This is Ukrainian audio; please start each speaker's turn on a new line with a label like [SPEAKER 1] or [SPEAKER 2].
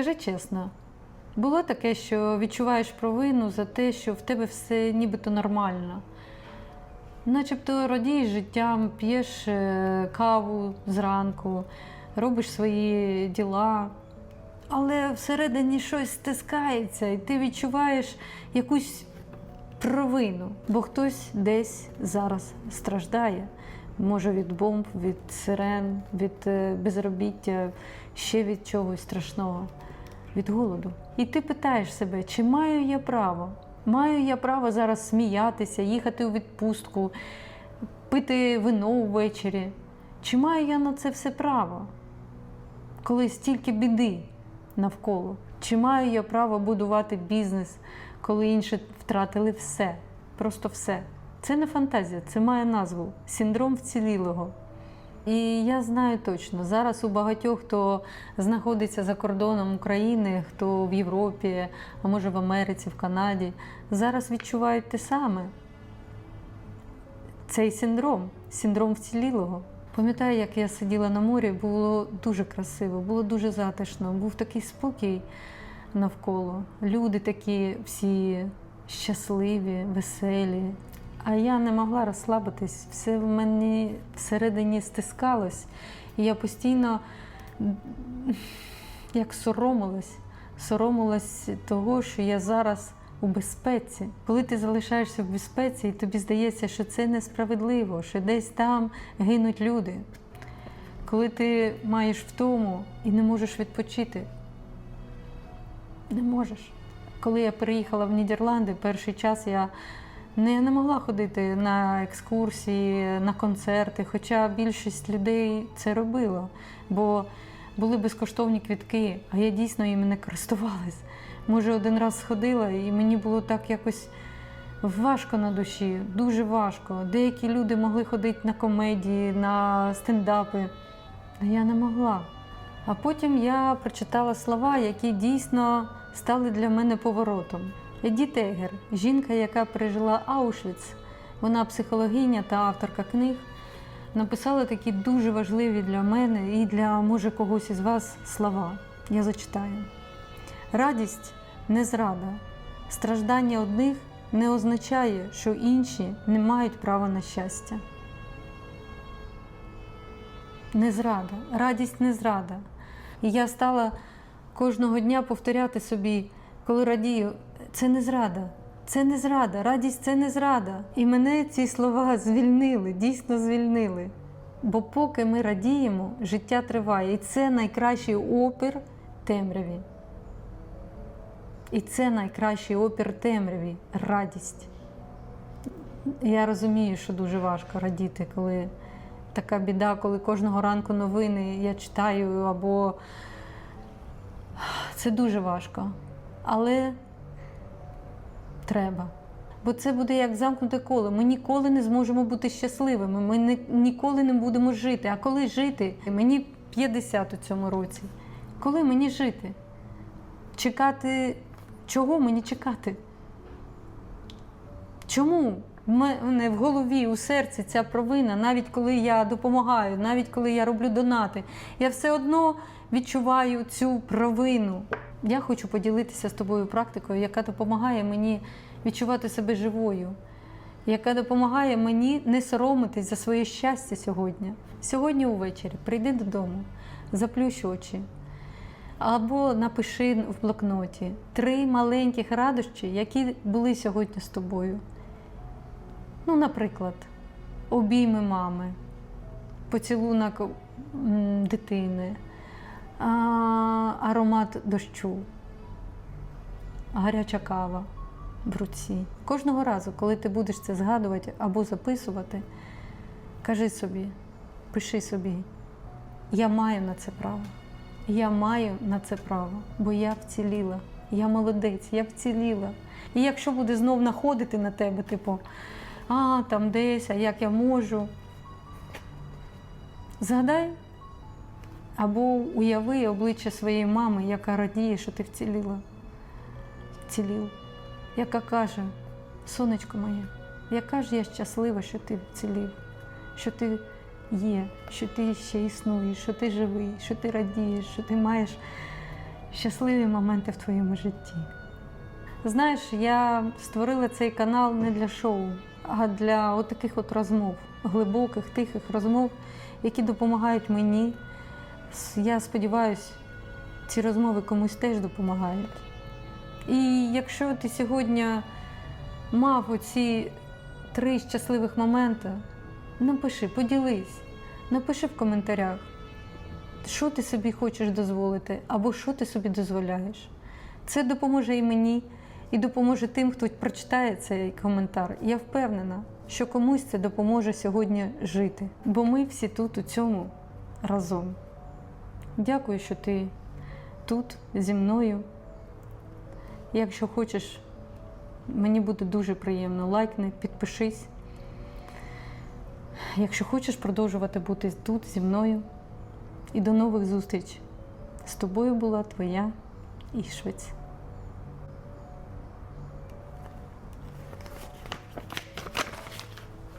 [SPEAKER 1] Скажи чесно, було таке, що відчуваєш провину за те, що в тебе все нібито нормально. Начебто радієш життям, п'єш е, каву зранку, робиш свої діла, але всередині щось стискається, і ти відчуваєш якусь провину, бо хтось десь зараз страждає. Може від бомб, від сирен, від е, безробіття, ще від чогось страшного, від голоду. І ти питаєш себе, чи маю я право? Маю я право зараз сміятися, їхати у відпустку, пити вино ввечері? Чи маю я на це все право? Коли стільки біди навколо? Чи маю я право будувати бізнес, коли інші втратили все? Просто все. Це не фантазія, це має назву синдром вцілілого. І я знаю точно, зараз у багатьох, хто знаходиться за кордоном України, хто в Європі, а може в Америці, в Канаді, зараз відчувають те саме. Цей синдром, синдром вцілілого. Пам'ятаю, як я сиділа на морі, було дуже красиво, було дуже затишно, був такий спокій навколо. Люди такі всі щасливі, веселі. А я не могла розслабитись, все в мені всередині стискалось. І я постійно як соромилась, соромилась того, що я зараз у безпеці. Коли ти залишаєшся в безпеці, і тобі здається, що це несправедливо, що десь там гинуть люди. Коли ти маєш втому і не можеш відпочити, не можеш. Коли я переїхала в Нідерланди, перший час я не, не могла ходити на екскурсії, на концерти, хоча більшість людей це робило, бо були безкоштовні квітки, а я дійсно їм не користувалась. Може, один раз сходила, і мені було так якось важко на душі, дуже важко. Деякі люди могли ходити на комедії, на стендапи, а я не могла. А потім я прочитала слова, які дійсно стали для мене поворотом. Едіт Егер, жінка, яка пережила Аушвіц, вона психологиня та авторка книг, написала такі дуже важливі для мене і для може когось із вас слова. Я зачитаю. Радість не зрада. Страждання одних не означає, що інші не мають права на щастя. Не зрада, радість не зрада. І я стала кожного дня повторяти собі, коли радію, це не зрада, це не зрада, радість це не зрада. І мене ці слова звільнили, дійсно звільнили. Бо поки ми радіємо, життя триває. І це найкращий опір темряві. І це найкращий опір темряві радість. Я розумію, що дуже важко радіти, коли така біда, коли кожного ранку новини я читаю, або це дуже важко. Але треба. Бо це буде як замкнуте коло. Ми ніколи не зможемо бути щасливими, ми не, ніколи не будемо жити. А коли жити? Мені 50 у цьому році. Коли мені жити? Чекати, чого мені чекати? Чому в мене в голові, у серці ця провина, навіть коли я допомагаю, навіть коли я роблю донати, я все одно відчуваю цю провину. Я хочу поділитися з тобою практикою, яка допомагає мені відчувати себе живою, яка допомагає мені не соромитись за своє щастя сьогодні. Сьогодні увечері прийди додому, заплющ очі. Або напиши в блокноті три маленьких радощі, які були сьогодні з тобою. Ну, наприклад, обійми мами, поцілунок дитини, а, аромат дощу, гаряча кава в руці. Кожного разу, коли ти будеш це згадувати або записувати, кажи собі, пиши собі, я маю на це право. Я маю на це право, бо я вціліла. Я молодець, я вціліла. І якщо буде знов находити на тебе, типу, а там десь, а як я можу. Згадай або уяви обличчя своєї мами, яка радіє, що ти вціліла. Вцілів. Яка каже, сонечко моє, яка ж я щаслива, що ти вцілів, що ти є, що ти ще існуєш, що ти живий, що ти радієш, що ти маєш щасливі моменти в твоєму житті. Знаєш, я створила цей канал не для шоу, а для от таких от розмов, глибоких, тихих розмов, які допомагають мені. Я сподіваюся, ці розмови комусь теж допомагають. І якщо ти сьогодні мав оці три щасливих моменти, напиши, поділись, напиши в коментарях, що ти собі хочеш дозволити, або що ти собі дозволяєш. Це допоможе і мені, і допоможе тим, хто прочитає цей коментар. Я впевнена, що комусь це допоможе сьогодні жити. Бо ми всі тут у цьому разом. Дякую, що ти тут зі мною. Якщо хочеш, мені буде дуже приємно. Лайкни, підпишись. Якщо хочеш продовжувати бути тут зі мною. І до нових зустрічей. З тобою була твоя Ішвець.